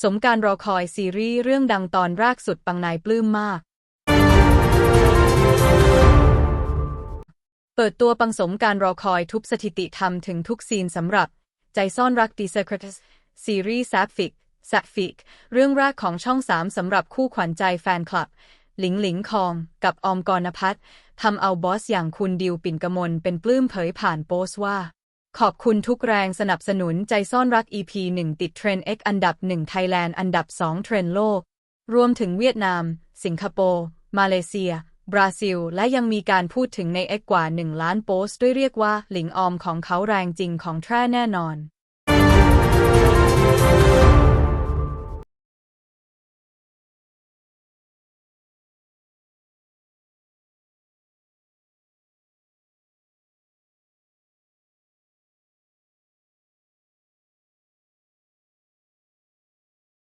สมการรอคอยซีรีส์เรื่องดังตอนแรกสุดปังนายปลื้มมาก เปิดตัวปังสมการรอคอยทุบสถิติทำถึงทุกซีนสำหรับ ใจซ่อนรัก The Secrets ซีรีส์แซฟฟิกแซฟฟิก เรื่องแรกของช่องสามสำหรับคู่ขวัญใจแฟนคลับ หลิงหลิงคอง กับออมกรณพัฒน์ทำเอาบอสอย่างคุณดิวปิ่นกมลเป็นปลื้มเผยผ่านโพสต์ว่า ขอบคุณทุกแรงสนับสนุนใจซ่อนรัก EP 1 ติดเทรนด์ X อันดับ 1 ไทยแลนด์อันดับ 2 เทรนด์โลก รวมถึงเวียดนาม สิงคโปร์ มาเลเซีย บราซิล และยังมีการพูดถึงใน X กว่า 1 ล้านโพสต์ด้วยเรียกว่า หลิงออมของเขาแรงจริงของแท้แน่นอน